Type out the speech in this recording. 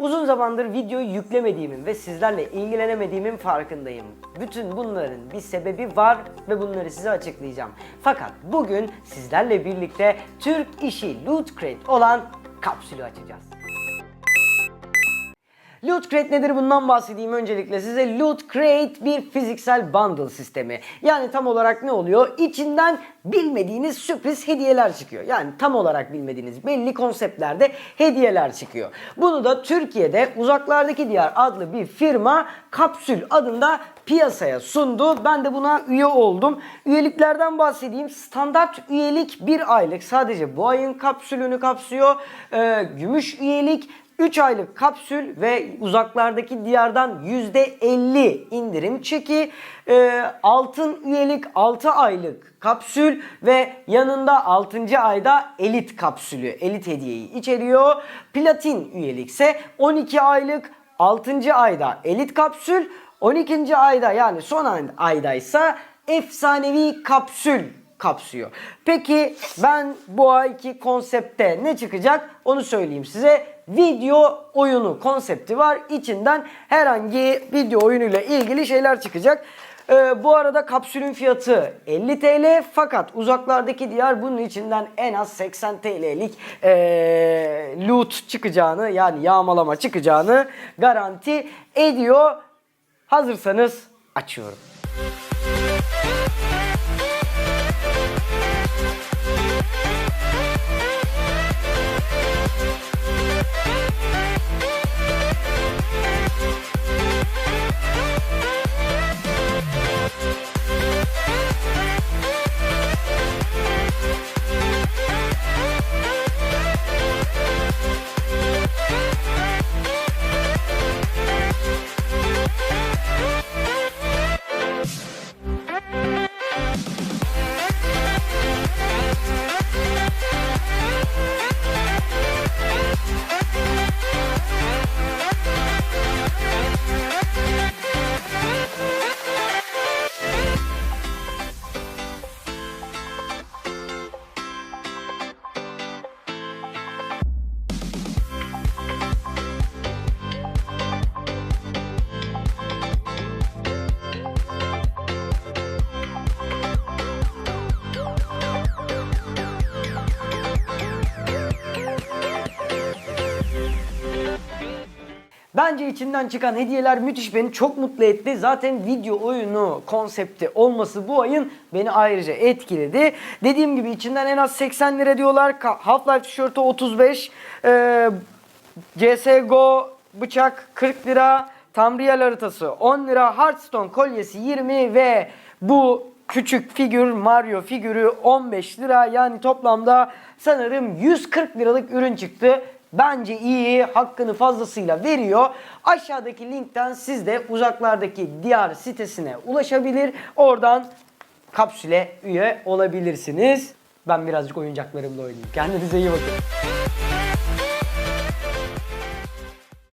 Uzun zamandır video yüklemediğimin ve sizlerle ilgilenemediğimin farkındayım. Bütün bunların bir sebebi var ve bunları size açıklayacağım. Fakat bugün sizlerle birlikte Türk işi Loot Crate olan kapsülü açacağız. Loot Crate nedir bundan bahsedeyim öncelikle size. Loot Crate bir fiziksel bundle sistemi. Yani tam olarak ne oluyor? İçinden bilmediğiniz sürpriz hediyeler çıkıyor. Yani tam olarak bilmediğiniz belli konseptlerde hediyeler çıkıyor. Bunu da Türkiye'de Uzaklardaki Diyar adlı bir firma Kapsül adında piyasaya sundu. Ben de buna üye oldum. Üyeliklerden bahsedeyim. Standart üyelik bir aylık. Sadece bu ayın kapsülünü kapsıyor. Ee, gümüş üyelik 3 aylık kapsül ve uzaklardaki diyardan %50 indirim çeki, e, altın üyelik 6 aylık kapsül ve yanında 6. ayda elit kapsülü, elit hediyeyi içeriyor. Platin üyelik ise 12 aylık 6. ayda elit kapsül, 12. ayda yani son ay- aydaysa efsanevi kapsül kapsıyor. Peki ben bu ayki konsepte ne çıkacak onu söyleyeyim size. Video oyunu konsepti var. İçinden herhangi video oyunuyla ilgili şeyler çıkacak. Ee, bu arada kapsülün fiyatı 50 TL fakat uzaklardaki diyar bunun içinden en az 80 TL'lik ee, loot çıkacağını yani yağmalama çıkacağını garanti ediyor. Hazırsanız açıyorum. Bence içinden çıkan hediyeler müthiş beni çok mutlu etti. Zaten video oyunu konsepti olması bu ayın beni ayrıca etkiledi. Dediğim gibi içinden en az 80 lira diyorlar. Half-Life tişörtü 35. Ee, CSGO bıçak 40 lira. Tamriel haritası 10 lira. Hearthstone kolyesi 20 ve bu küçük figür Mario figürü 15 lira. Yani toplamda sanırım 140 liralık ürün çıktı. Bence iyi, hakkını fazlasıyla veriyor. Aşağıdaki linkten siz de uzaklardaki diyar sitesine ulaşabilir. Oradan kapsüle üye olabilirsiniz. Ben birazcık oyuncaklarımla oynayayım. Kendinize iyi bakın.